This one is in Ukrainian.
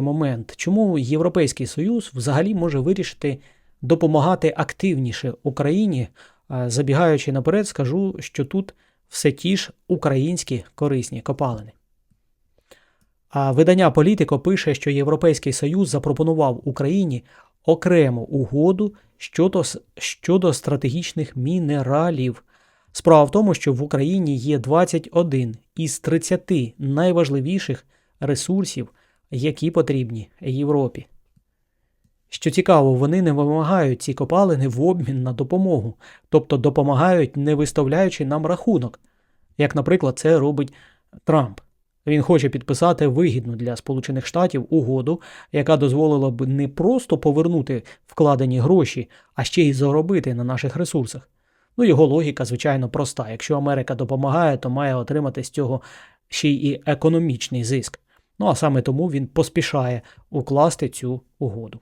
момент, чому Європейський Союз взагалі може вирішити допомагати активніше Україні. Забігаючи наперед, скажу, що тут все ті ж українські корисні копалини. А видання Політико пише, що Європейський Союз запропонував Україні окрему угоду щодо, щодо стратегічних мінералів. Справа в тому, що в Україні є 21 із 30 найважливіших ресурсів, які потрібні Європі. Що цікаво, вони не вимагають ці копалини в обмін на допомогу, тобто допомагають, не виставляючи нам рахунок, як, наприклад, це робить Трамп. Він хоче підписати вигідну для Сполучених Штатів угоду, яка дозволила б не просто повернути вкладені гроші, а ще й заробити на наших ресурсах. Ну, його логіка, звичайно, проста. Якщо Америка допомагає, то має отримати з цього ще й економічний зиск. Ну а саме тому він поспішає укласти цю угоду.